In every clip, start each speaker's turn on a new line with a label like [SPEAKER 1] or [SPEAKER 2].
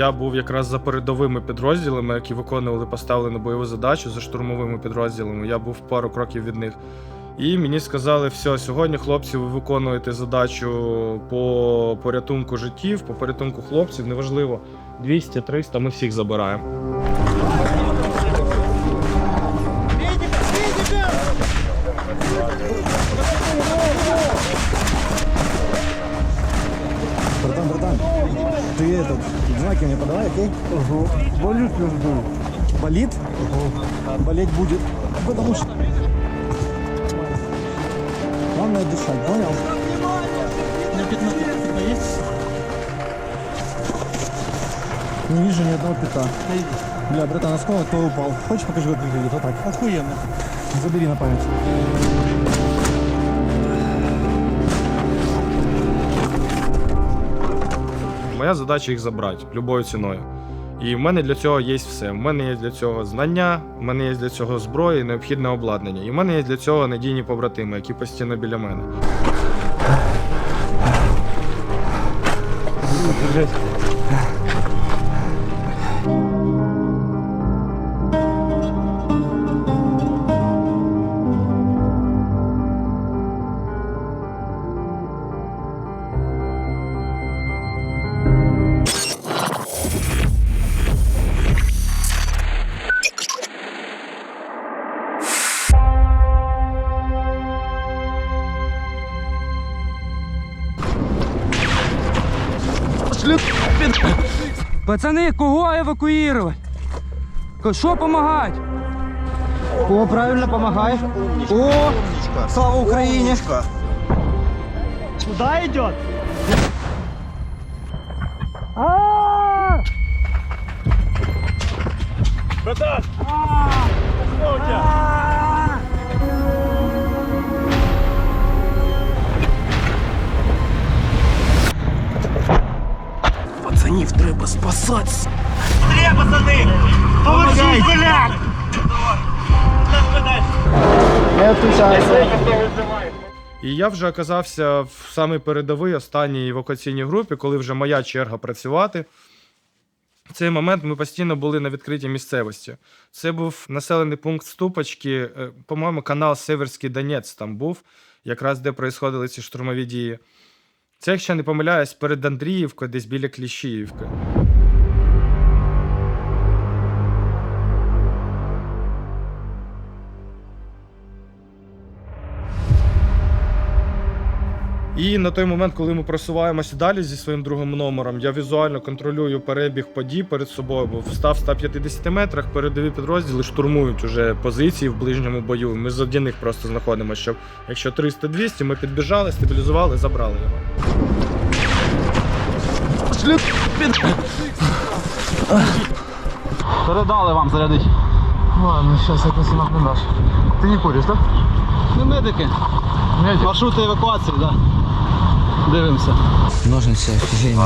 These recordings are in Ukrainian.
[SPEAKER 1] Я був якраз за передовими підрозділами, які виконували поставлену бойову задачу за штурмовими підрозділами. Я був пару кроків від них. І мені сказали, все, сьогодні, хлопці, ви виконуєте задачу по порятунку життів, по порятунку хлопців, неважливо, 200-300, ми всіх забираємо.
[SPEAKER 2] Знаки мне подавай, окей? Угу. Болит жду. Болит? Угу. Болеть будет. Потому что... Главное дышать, понял?
[SPEAKER 3] На 15 типа есть?
[SPEAKER 2] Не вижу ни одного пята. Бля, братан, осколок кто упал. Хочешь покажи, как выглядит? Вот так.
[SPEAKER 3] Охуенно.
[SPEAKER 2] Забери на память.
[SPEAKER 1] Моя задача їх забрати любою ціною. І в мене для цього є все. В мене є для цього знання, в мене є для цього зброя і необхідне обладнання. І в мене є для цього надійні побратими, які постійно біля мене.
[SPEAKER 4] Пацани, кого евакуювати? Що помагать?
[SPEAKER 2] О, правильно, помогай. О, слава Украине.
[SPEAKER 3] Куда идет? Братан! Что
[SPEAKER 4] Пацанів треба спасати.
[SPEAKER 3] Быстрее, пацаны! Помогите, блядь!
[SPEAKER 2] Отключайся.
[SPEAKER 1] І я вже оказався в самій передовій останній евакуаційній групі, коли вже моя черга працювати. В цей момент ми постійно були на відкритій місцевості. Це був населений пункт Ступочки, е, по-моєму, канал Северський Донець там був, якраз де проїсходили ці штурмові дії. Це, якщо не помиляюсь, перед Андріївкою, десь біля Кліщіївки. І на той момент, коли ми просуваємося далі зі своїм другим номером, я візуально контролюю перебіг подій перед собою, бо встав в 150 метрах, передові підрозділи штурмують уже позиції в ближньому бою. Ми за них просто знаходимося, щоб якщо 300-200, ми підбіжали, стабілізували, забрали його.
[SPEAKER 5] Передали вам зарядить.
[SPEAKER 2] Ладно, сейчас это нахуй наш. Ты не куришь, да?
[SPEAKER 5] Ми медики. Маршрути евакуації, так. Да. Дивимося.
[SPEAKER 4] Ножниці офігенні.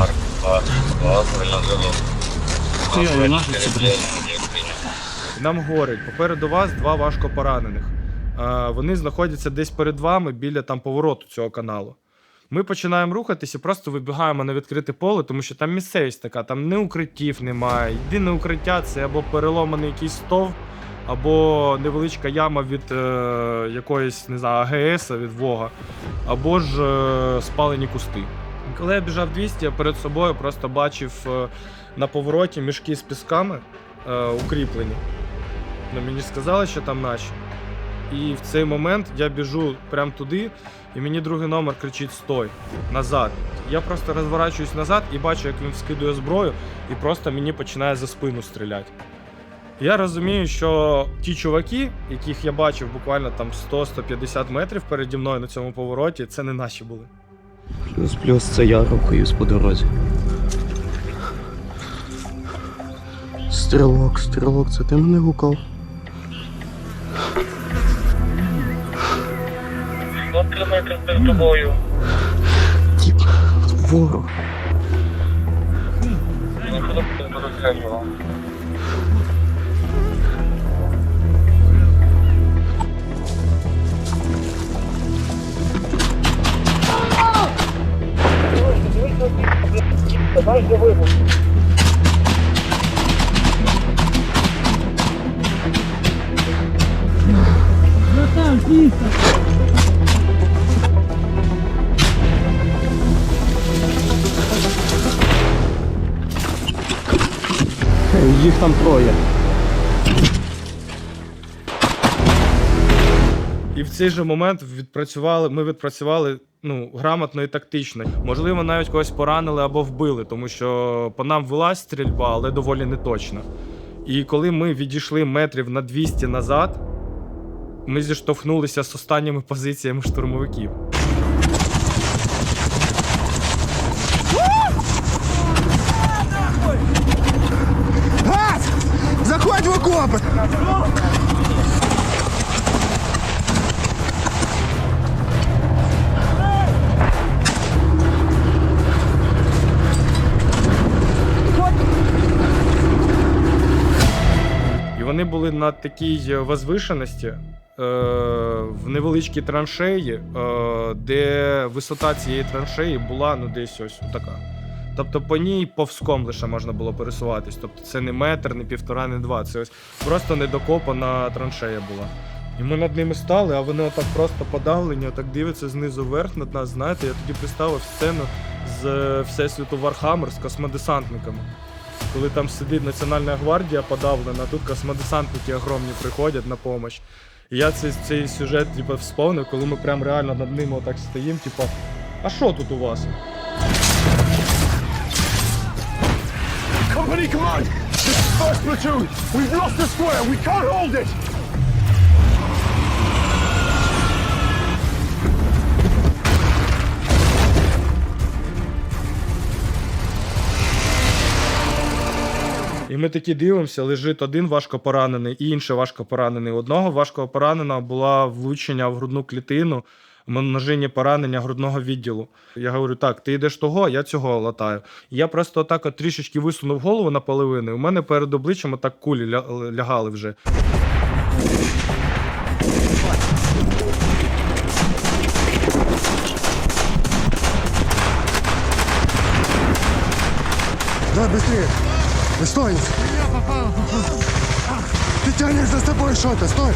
[SPEAKER 1] Нам горить. Попереду вас два важко поранених. Вони знаходяться десь перед вами біля там повороту цього каналу. Ми починаємо рухатись і просто вибігаємо на відкрите поле, тому що там місцевість така, там не укриттів немає. Єдине укриття це або переломаний якийсь стов, або невеличка яма від е, якоїсь, не знаю, АГС, від Вога, або ж е, спалені кусти. Коли я біжав 200, я перед собою просто бачив е, на повороті мішки з пісками е, укріплені. Ну, мені сказали, що там наші. І в цей момент я біжу прямо туди, і мені другий номер кричить Стой! Назад. Я просто розворачуюсь назад і бачу, як він вскидує зброю, і просто мені починає за спину стріляти. Я розумію, що ті чуваки, яких я бачив буквально там 100-150 метрів переді мною на цьому повороті, це не наші були.
[SPEAKER 6] Плюс-плюс це я рухаюсь по дорозі. Стрілок, стрілок, це ти мене гукав? Тіп, ворог. Це майже вибух. Ну там, тихо.
[SPEAKER 2] Їх там троє.
[SPEAKER 1] І в цей же момент відпрацювали, ми відпрацювали ну, грамотно і тактично. Можливо, навіть когось поранили або вбили, тому що по нам велась стрільба, але доволі неточна. І коли ми відійшли метрів на 200 назад, ми зіштовхнулися з останніми позиціями штурмовиків.
[SPEAKER 2] Заходь в окопи!
[SPEAKER 1] Були на такій возвишеності, е, в невеличкій траншеї, е, де висота цієї траншеї була ну, десь ось така. Тобто по ній повзком лише можна було пересуватись. Тобто це не метр, не півтора, не два. Це ось просто недокопана траншея була. І ми над ними стали, а вони отак просто подавлені, отак дивляться знизу вверх над нас. Знаєте, я тоді представив сцену з е, Всесвіту Вархаммер з космодесантниками коли там сидить Національна гвардія подавлена, тут космодесантники огромні приходять на допомогу. І я цей, цей сюжет типу, вспомнив, коли ми прям реально над ними отак стоїмо, типу, а що тут у вас?
[SPEAKER 3] Company command! This is first platoon! We've lost the square! We can't hold it!
[SPEAKER 1] І ми такі дивимося, лежить один важко поранений і інший важко поранений. Одного важко пораненого була влучення в грудну клітину, множинні поранення грудного відділу. Я говорю, так, ти йдеш того, я цього латаю. Я просто отак от трішечки висунув голову наполовину, і у мене перед обличчям отак кулі ля- лягали вже.
[SPEAKER 2] Давай быстрее! Стой! Ты тянешь за собой что-то, стой!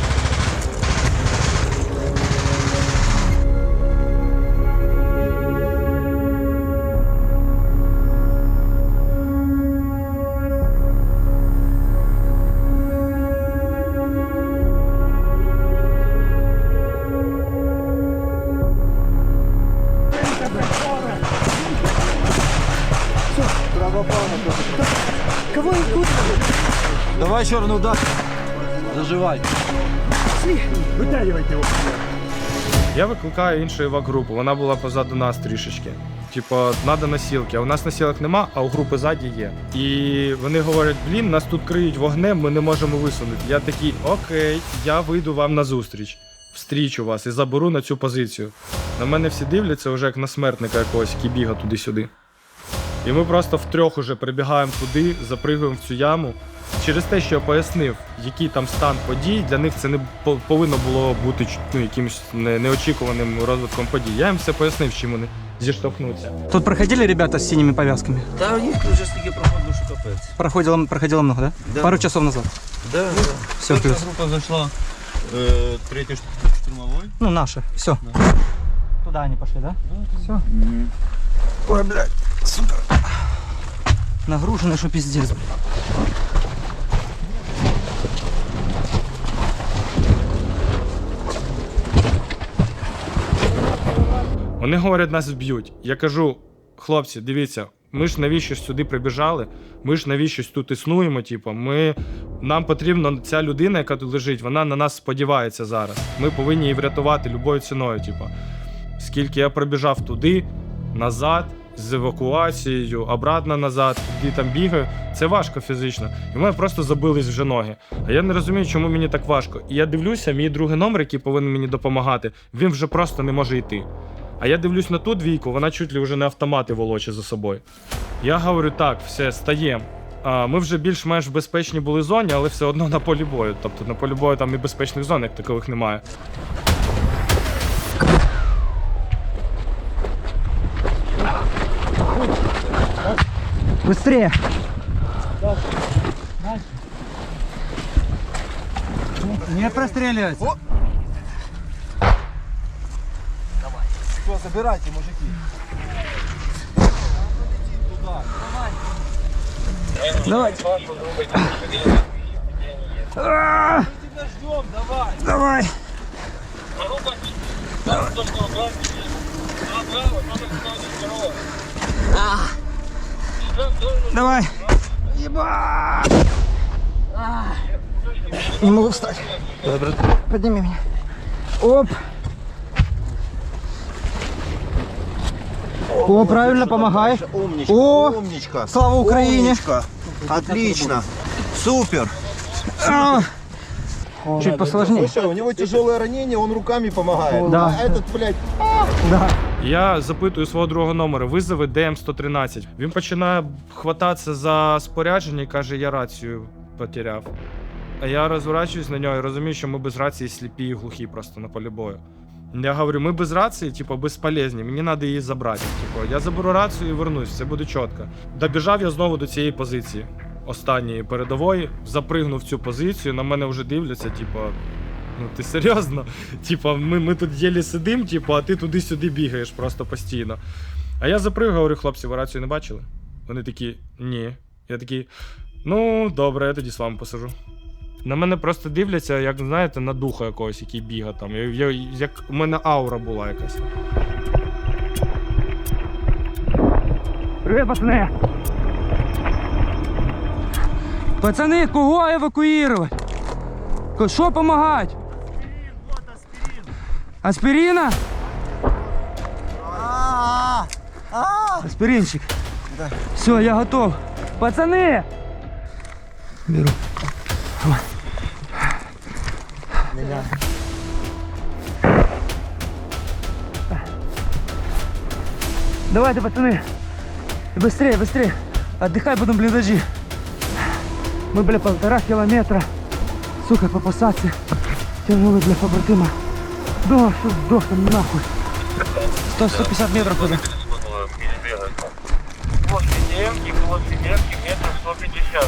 [SPEAKER 5] Давай чорний удар. Заживай.
[SPEAKER 3] Вытягивайте его!
[SPEAKER 1] Я викликаю іншу івак-групу, вона була позаду нас трішечки. Типа, треба носілки, а у нас носілок нема, а у групи ззаді є. І вони говорять: блін, нас тут криють вогнем, ми не можемо висунути. Я такий, окей, я вийду вам на зустріч, встрічу вас і заберу на цю позицію. На мене всі дивляться вже як на смертника якогось, який біга туди-сюди. І ми просто втрьох уже прибігаємо туди, запригуємо в цю яму. Через те, що я пояснив, який там стан подій, для них це не повинно було бути ну, якимось не- неочікуваним розвитком подій. Я їм все пояснив, чим вони зіштовхнуться.
[SPEAKER 4] Тут проходили ребята с синими повязками?
[SPEAKER 7] Та у них вже стільки проходило, що капець.
[SPEAKER 4] Проходило, проходило много, да?
[SPEAKER 7] Да.
[SPEAKER 4] Пару часов назад.
[SPEAKER 7] Да, да.
[SPEAKER 4] Все, плюс.
[SPEAKER 7] група зайшла е, третя шту- штурмовой.
[SPEAKER 4] Ну, наши. Все. Туда они пошли, да? Все. Ой, блядь, сука. Нагружены, что пиздец. блядь.
[SPEAKER 1] Вони говорять, нас вб'ють. Я кажу, хлопці, дивіться, ми ж навіщо сюди прибіжали? Ми ж навіщо тут існуємо? Типу, ми нам потрібно ця людина, яка тут лежить, вона на нас сподівається зараз. Ми повинні її врятувати любою ціною. Типу, скільки я пробіжав туди, назад. З евакуацією, обратно назад, туди там бігаю. Це важко фізично. І в мене просто забились вже ноги. А я не розумію, чому мені так важко. І я дивлюся, мій другий номер, який повинен мені допомагати, він вже просто не може йти. А я дивлюсь на ту двійку, вона чуть ли вже не автомати волоче за собою. Я говорю, так, все, стаємо. Ми вже більш-менш в безпечній були зоні, але все одно на полі бою. Тобто на полі бою там і безпечних зон, як такових немає.
[SPEAKER 4] Быстрее. Не простреливайся.
[SPEAKER 5] собирайте, мужики.
[SPEAKER 4] Давай. А! Давай. А. Давай. Еба! А. Не могу встать. Подними меня. Оп. О, правильно помогаешь.
[SPEAKER 7] Умничка,
[SPEAKER 4] О!
[SPEAKER 7] умничка.
[SPEAKER 4] Слава Украине.
[SPEAKER 7] Умничка. Отлично. Супер.
[SPEAKER 4] А. Чуть посложнее.
[SPEAKER 7] Слушай, у него тяжелое ранение, он руками помогает.
[SPEAKER 4] Да.
[SPEAKER 7] А этот, блядь,
[SPEAKER 4] Да.
[SPEAKER 1] Я запитую свого другого номера, визови ДМ-113. Він починає хвататися за спорядження і каже, я рацію потеряв. А я розворачуюсь на нього і розумію, що ми без рації сліпі і глухі просто на полі бою. Я говорю, ми без рації, типу, безполезні, мені треба її забрати. Типу, я заберу рацію і вернусь, все буде чітко. Добіжав я знову до цієї позиції, останньої передової, запригнув цю позицію, на мене вже дивляться, типу, ну ти серйозно? Типа, ми, ми тут єлі сидим, типу, а ти туди-сюди бігаєш просто постійно. А я запригав, говорю, хлопці, ви рацію не бачили? Вони такі, ні. Я такий, ну, добре, я тоді з вами посажу. На мене просто дивляться, як знаєте, на духа якогось, який біга там. Я, я, як у мене аура була якась.
[SPEAKER 4] Привет, пацаны! Пацаны, кого эвакуировать? Ко- Что помогать? Аспирина? Аспиринчик. Все, я готов. Пацаны! Беру. Давайте, пацаны. Быстрее, быстрее. Отдыхай, будем блиндажи. Мы, бля, полтора километра. Сука, по посадке. Тянули, бля, побратима. Да, что сдох там нахуй. 100-150 метров туда.
[SPEAKER 8] После демки, после демки метров 150.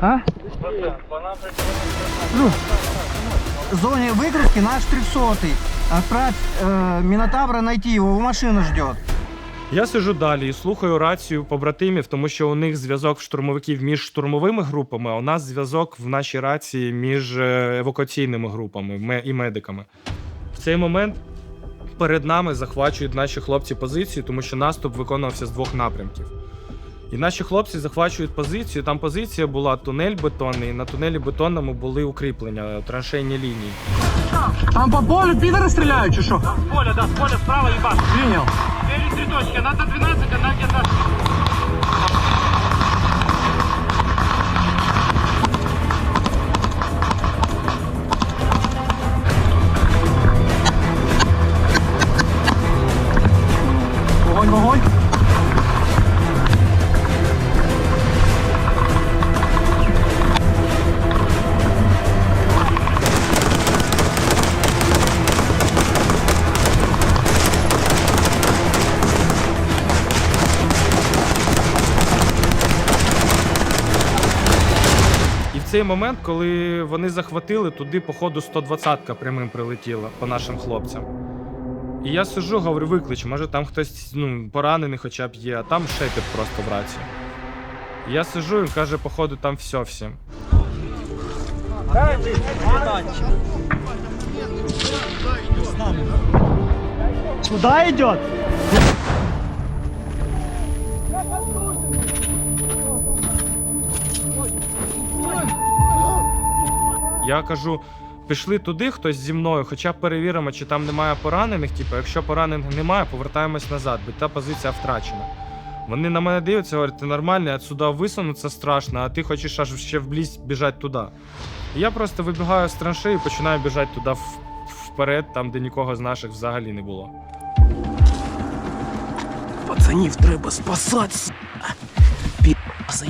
[SPEAKER 4] А?
[SPEAKER 5] В зоне выгрузки наш 300 Отправь э, Минотавра найти его, его машина ждет.
[SPEAKER 1] Я сижу далі і слухаю рацію побратимів, тому що у них зв'язок штурмовиків між штурмовими групами, а у нас зв'язок в нашій рації між е, евакуаційними групами і медиками. В цей момент перед нами захвачують наші хлопці позицію, тому що наступ виконувався з двох напрямків. І наші хлопці захвачують позицію. Там позиція була тунель бетонний. На тунелі бетонному були укріплення, траншейні лінії.
[SPEAKER 3] Там по полю підери стріляють, чи що?
[SPEAKER 8] Да, з поля, да, з поля справа
[SPEAKER 3] їбаш.
[SPEAKER 8] Прийняв. Дві точки, на 12,
[SPEAKER 1] на 15. Цей момент, коли вони захватили, туди, походу, 120-ка прямим прилетіла по нашим хлопцям. І я сижу, говорю, виклич, може там хтось ну, поранений хоча б є, а там шепіт просто в рацію. Я сижу, він каже, походу, там все всім.
[SPEAKER 4] Куда идет?
[SPEAKER 1] Я кажу, пішли туди, хтось зі мною, хоча б перевіримо, чи там немає поранених. Типу, якщо поранених немає, повертаємось назад, бо та позиція втрачена. Вони на мене дивляться, говорять, ти нормальний, отсюди висунутися страшно, а ти хочеш аж ще вблизь біжати туди. І я просто вибігаю з траншеї і починаю біжати туди в- вперед, там, де нікого з наших взагалі не було.
[SPEAKER 6] Пацанів треба спасати. Пі***са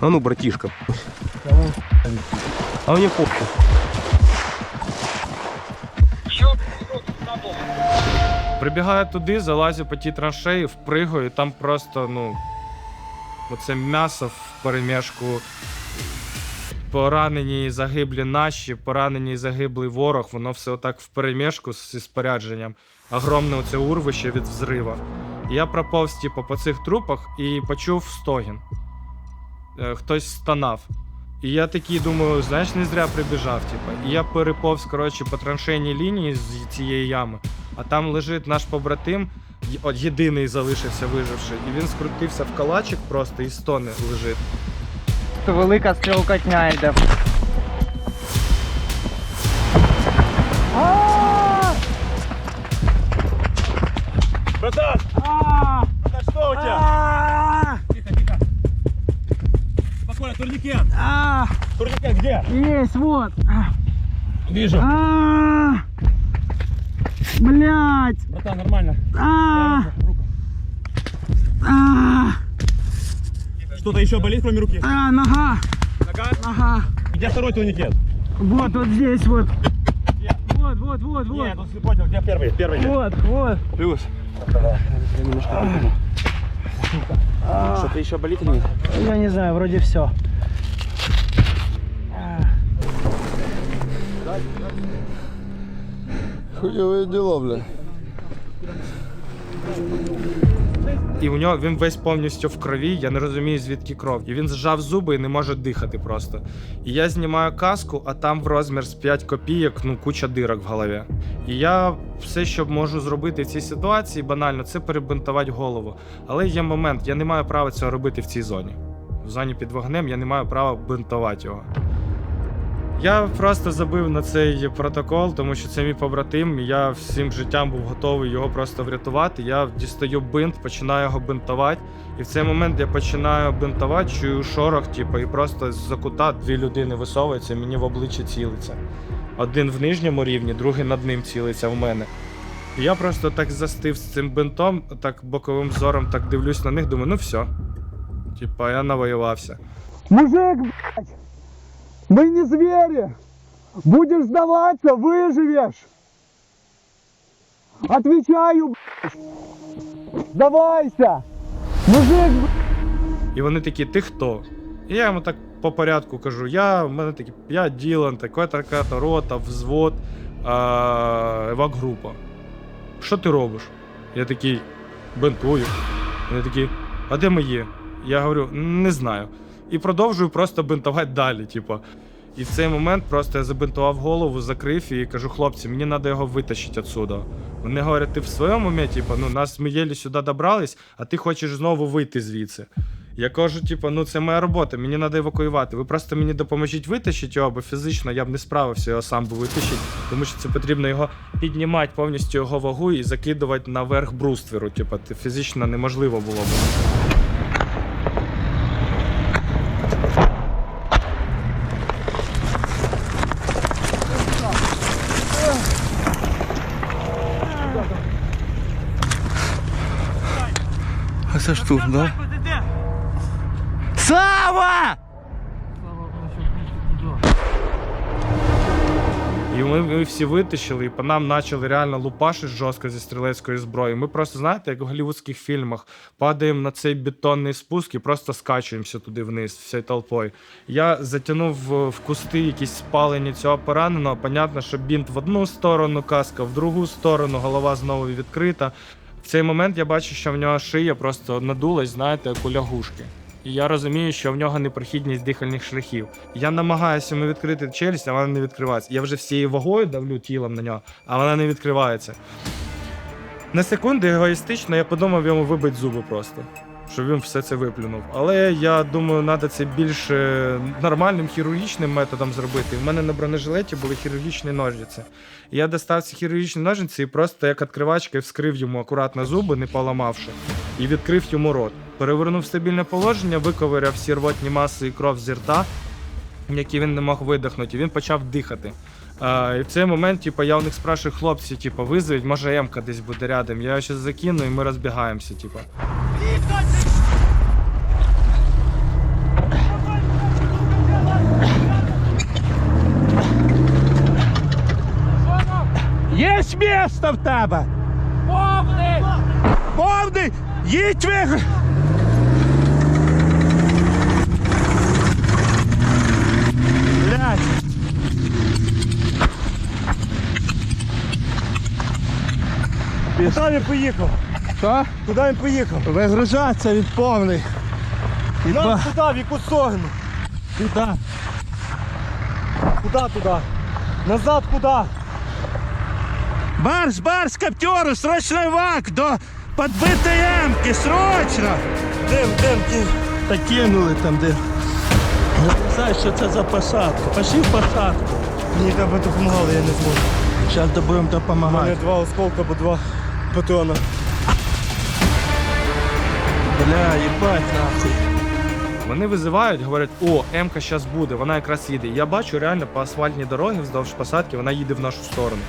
[SPEAKER 6] А ну, братішка. А мені похуй.
[SPEAKER 1] Прибігаю туди, залазю по тій траншеї, впригаю, і там просто, ну. Оце м'ясо в перемішку. Поранені і загиблі наші, поранені і загиблий ворог, воно все отак в перемішку зі спорядженням. Огромне оце урвище від взрива. Я проповз типу, по цих трупах і почув стогін. Е, Хтось стонав. І я такий думаю, знаєш, не зря прибіжав. Типу. І я переповз коротше, по траншейній лінії з цієї ями, а там лежить наш побратим, от єдиний залишився виживши, і він скрутився в калачик просто і стоне лежить.
[SPEAKER 4] Велика стрілкотня йде.
[SPEAKER 3] Братан, Турникет где?
[SPEAKER 4] Есть, вот.
[SPEAKER 3] Вижу.
[SPEAKER 4] Блять.
[SPEAKER 3] Братан, нормально. Что-то еще болит, кроме руки?
[SPEAKER 4] А, нога.
[SPEAKER 3] Нога?
[SPEAKER 4] Нога.
[SPEAKER 3] Где второй турникет?
[SPEAKER 4] Вот, вот здесь вот. Вот, вот, вот, вот.
[SPEAKER 3] Нет, он понял, где первый? Первый?
[SPEAKER 4] Вот, вот.
[SPEAKER 3] Плюс. Что-то еще болит или нет?
[SPEAKER 4] Я не знаю, вроде все.
[SPEAKER 2] Хуевые дела, бля.
[SPEAKER 1] І у нього він весь повністю в крові. Я не розумію, звідки кров. І він зжав зуби і не може дихати просто. І я знімаю каску, а там в розмір з 5 копійок, ну куча дирок в голові. І я все, що можу зробити в цій ситуації, банально, це перебинтувати голову. Але є момент, я не маю права цього робити в цій зоні. В зоні під вогнем я не маю права бинтувати його. Я просто забив на цей протокол, тому що це мій побратим. Я всім життям був готовий його просто врятувати. Я дістаю бинт, починаю його бинтувати. І в цей момент я починаю бинтувати, чую шорох, типу, і просто з-за кута дві людини висовуються, мені в обличчя цілиться. Один в нижньому рівні, другий над ним цілиться в мене. І я просто так застив з цим бинтом, так боковим зором так дивлюсь на них, думаю, ну все. Типа, я навоювався.
[SPEAKER 2] Мужик, блядь, мы не звери. Будешь сдаваться, выживешь. Отвечаю, блядь. Сдавайся. Мужик,
[SPEAKER 1] І вони такі, ти хто? І я йому так по порядку кажу: я, в мене такі, я Ділан, така така рота, взвод, а, евак-група. Що ти робиш? Я такий, бентую. Вони такі, а де ми є? Я говорю, не знаю. І продовжую просто бинтувати далі, типу. І в цей момент просто я забинтував голову, закрив і кажу, хлопці, мені треба його витащити відсюди. Вони говорять, ти в своєму умі, типу, ну нас ми єлі сюди добрались, а ти хочеш знову вийти звідси. Я кажу, типу, ну це моя робота, мені треба евакуювати. Ви просто мені допоможіть витащити його, бо фізично я б не справився його сам би витащити, тому що це потрібно його піднімати повністю його вагу і закидувати наверх брустверу. Типу, фізично неможливо було б.
[SPEAKER 6] А це штурм, да?
[SPEAKER 1] І ми, ми всі витащили, і по нам почали реально лупашити жорстко зі стрілецької зброї. Ми просто, знаєте, як в голівудських фільмах, падаємо на цей бетонний спуск і просто скачуємося туди вниз, всією толпою. Я затягнув в кусти якісь спалені цього пораненого. Понятно, що бінт в одну сторону, каска в другу сторону, голова знову відкрита. В цей момент я бачу, що в нього шия просто надулась, знаєте, як у лягушки. І я розумію, що в нього непрохідність дихальних шляхів. Я намагаюся йому відкрити челюсть, а вона не відкривається. Я вже всією вагою давлю тілом на нього, а вона не відкривається. На секунду егоїстично я подумав йому вибити зуби просто, щоб він все це виплюнув. Але я думаю, треба це більш нормальним хірургічним методом зробити. У мене на бронежилеті були хірургічні ножниці. Я достав ці хірургічні ножниці і просто як відкривачкою вскрив йому акуратно зуби, не поламавши, і відкрив йому рот. Перевернув стабільне положення, виковиряв всі рвотні маси і кров з рта, які він не мог видихнути, і він почав дихати. А, і в цей момент, типу, я у них спрашиваю, хлопці, типу, визвіть, може Емка десь буде рядом. Я його зараз закину і ми розбігаємося, типу.
[SPEAKER 3] Есть место в тебе! Повний! Їдь вигр! Блядь! Куди він поїхав?
[SPEAKER 2] Що?
[SPEAKER 3] Куди він поїхав?
[SPEAKER 2] Вигружаться від повний.
[SPEAKER 3] Нам куди, в яку сторону?
[SPEAKER 2] Туди.
[SPEAKER 3] Куди туди? Назад куди?
[SPEAKER 2] Барс, барс, коптеру, срочно вак до подбитой ямки, срочно!
[SPEAKER 3] Дим, дим, дим.
[SPEAKER 2] Та кинули там, де. Я не знаю, що це за посадка. Пошли в посадку.
[SPEAKER 3] Мені треба допомагали, я не зможу.
[SPEAKER 2] Зараз будемо
[SPEAKER 3] У мене
[SPEAKER 2] допомагати.
[SPEAKER 3] два осколка, бо два патрона.
[SPEAKER 2] Бля, їбать нахуй.
[SPEAKER 1] Вони визивають, говорять, о, М-ка зараз буде, вона якраз їде. Я бачу реально по асфальтній дорогі вздовж посадки, вона їде в нашу сторону.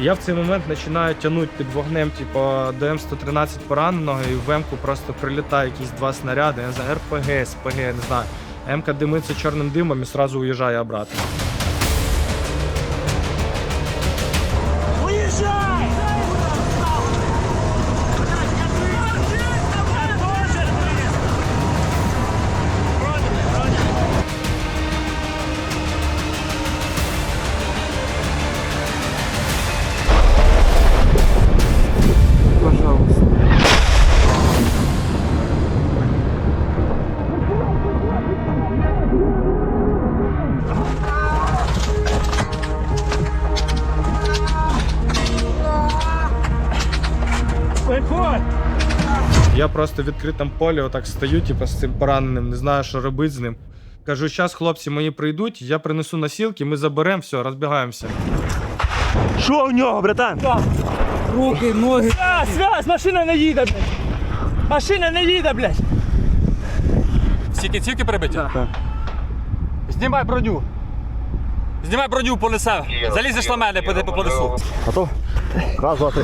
[SPEAKER 1] Я в цей момент починаю тягнути під вогнем, типу, до М113 пораненого, і в М-ку просто прилітає якісь два снаряди, я знаю, РПГ, СПГ, не знаю. М-ка димиться чорним димом і одразу уїжджає обратно. Я просто в відкритому полі отак стою, типу, з цим пораненим, не знаю, що робити з ним. Кажу, зараз хлопці мої прийдуть, я принесу носілки, ми заберемо, все, розбігаємося.
[SPEAKER 3] Що у нього, братан?
[SPEAKER 4] Руки, ноги.
[SPEAKER 8] А, связь, машина не їде, блядь. Машина не їде, блядь.
[SPEAKER 9] Всі кінцівки прибиті? Знімай броню. Знімай броню, понесе. Залізеш на мене, поди понесу.
[SPEAKER 3] Готов? Раз, два, три.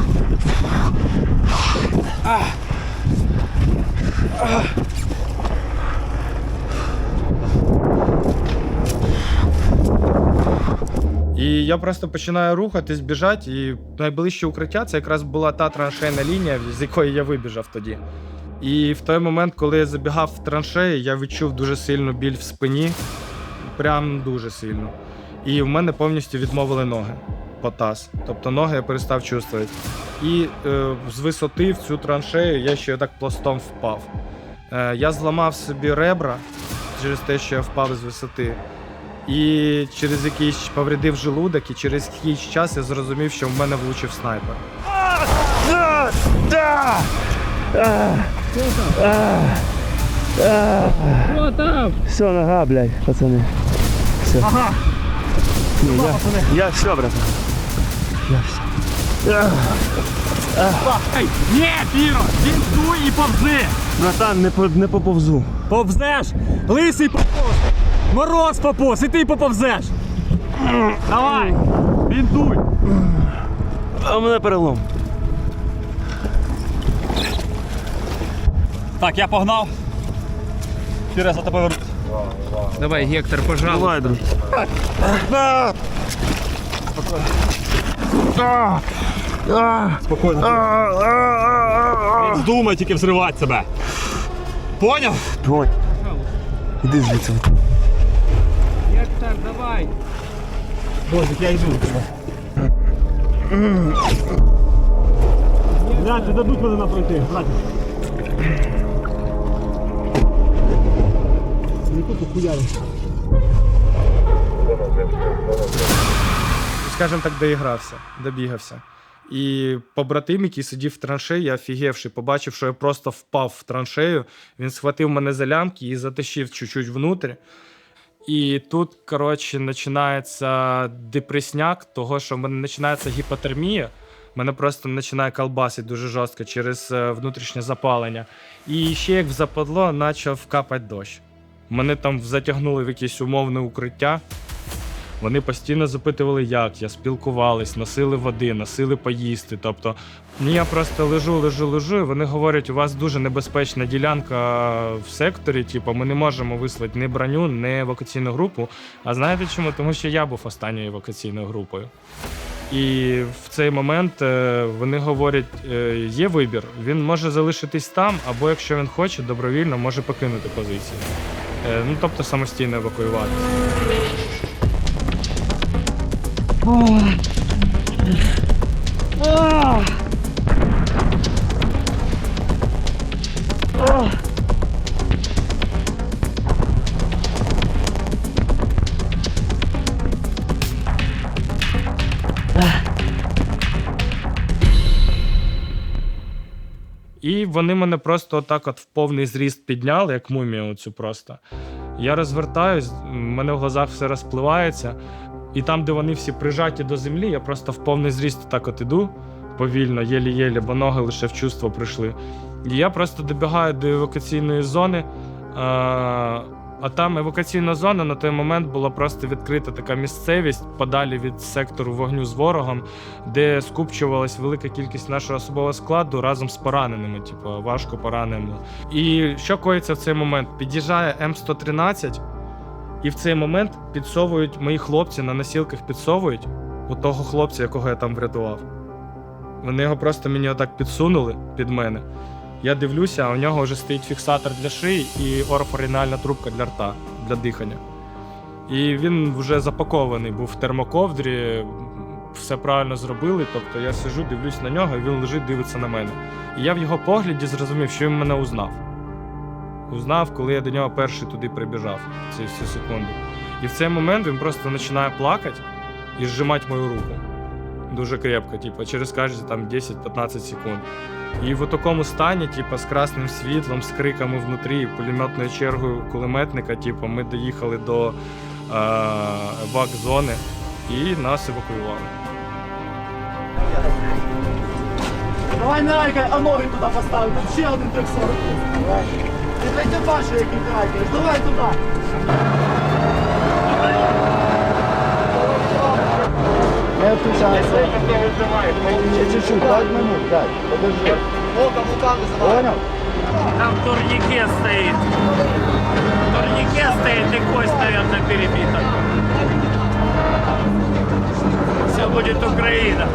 [SPEAKER 1] І я просто починаю рухатись, біжати, і найближче укриття це якраз була та траншейна лінія, з якої я вибіжав тоді. І в той момент, коли я забігав в траншеї, я відчув дуже сильну біль в спині. Прям дуже сильно. І в мене повністю відмовили ноги по таз. Тобто ноги я перестав чувствувати. І е, з висоти в цю траншею я ще так пластом впав. Е, я зламав собі ребра через те, що я впав з висоти. І через якийсь повредив желудок, і через якийсь час я зрозумів, що в мене влучив снайпер.
[SPEAKER 2] Все, нога, блядь, пацани. Все. Ага. я, я все, братан.
[SPEAKER 8] Ні, Піро, він дуй і повзи.
[SPEAKER 2] Братан, не, по, не поповзу.
[SPEAKER 8] Повзеш. Лисий поповз. Мороз поповз, і ти поповзеш. Давай. Він дуй.
[SPEAKER 2] А у мене перелом.
[SPEAKER 9] Так, я погнав. Через за тебе вернусь.
[SPEAKER 4] Давай, Гектор, пожалуйста.
[SPEAKER 2] Давай, друг.
[SPEAKER 9] Здумай тільки взривати себе. Поняв?
[SPEAKER 2] Іди звідси.
[SPEAKER 4] Гектор, давай.
[SPEAKER 3] Блядь, не дадуть мене пройти.
[SPEAKER 1] Скажімо так, доігрався, добігався. І побратим, який сидів в траншеї, я офігевши, побачив, що я просто впав в траншею. Він схватив мене за лямки і затащив чуть-чуть внутрі. І тут, коротше, починається депресняк, того, що в мене починається гіпотермія. Мене просто починає колбасити дуже жорстко через е, внутрішнє запалення. І ще як в западло, почав капати дощ. Мене там затягнули в якесь умовне укриття. Вони постійно запитували, як я, спілкувались, носили води, носили поїсти. Тобто, ні, я просто лежу, лежу, лежу. І вони говорять, у вас дуже небезпечна ділянка в секторі. Типу, ми не можемо вислати ні броню, ні евакуаційну групу. А знаєте чому? Тому що я був останньою евакуаційною групою. І в цей момент е, вони говорять: е, є вибір, він може залишитись там, або якщо він хоче, добровільно може покинути позицію. Е, Ну тобто самостійно евакуюватися. І вони мене просто отак от в повний зріст підняли, як мумію оцю просто. Я розвертаюсь, в мене в глазах все розпливається. І там, де вони всі прижаті до землі, я просто в повний зріст так от іду повільно, єлі-єлі, бо ноги лише в чувство прийшли. І я просто добігаю до евакуаційної зони. А, а там евакуаційна зона на той момент була просто відкрита така місцевість подалі від сектору вогню з ворогом, де скупчувалась велика кількість нашого особового складу разом з пораненими, типу важко пораненими. І що коїться в цей момент? Під'їжджає М113, і в цей момент підсовують мої хлопці на носілках підсовують у того хлопця, якого я там врятував. Вони його просто мені отак підсунули під мене. Я дивлюся, а у нього вже стоїть фіксатор для шиї і орфорінальна трубка для рта для дихання. І він вже запакований був в термоковдрі, все правильно зробили. Тобто я сижу, дивлюсь на нього, і він лежить, дивиться на мене. І я в його погляді зрозумів, що він мене узнав. Узнав, коли я до нього перший туди прибіжав, ці всі секунди. І в цей момент він просто починає плакати і зжимати мою руку. Дуже крепко, типу, через кожні там 10-15 секунд. І в такому стані, типу, з красним світлом, з криками внутрі, пулеметною чергою кулеметника, типу, ми доїхали до е, вак-зони і нас евакуювали.
[SPEAKER 3] Давай Найка, а ноги туди поставимо, тут ще один 340. І третя бачу, який тракер. Давай туди.
[SPEAKER 2] Не включайся. Ще чуть-чуть, 5 минут, 5. Подожди. Понял?
[SPEAKER 8] Там турникет стоит. Турникет стоит и кость, наверное, перебита. Все будет Украина.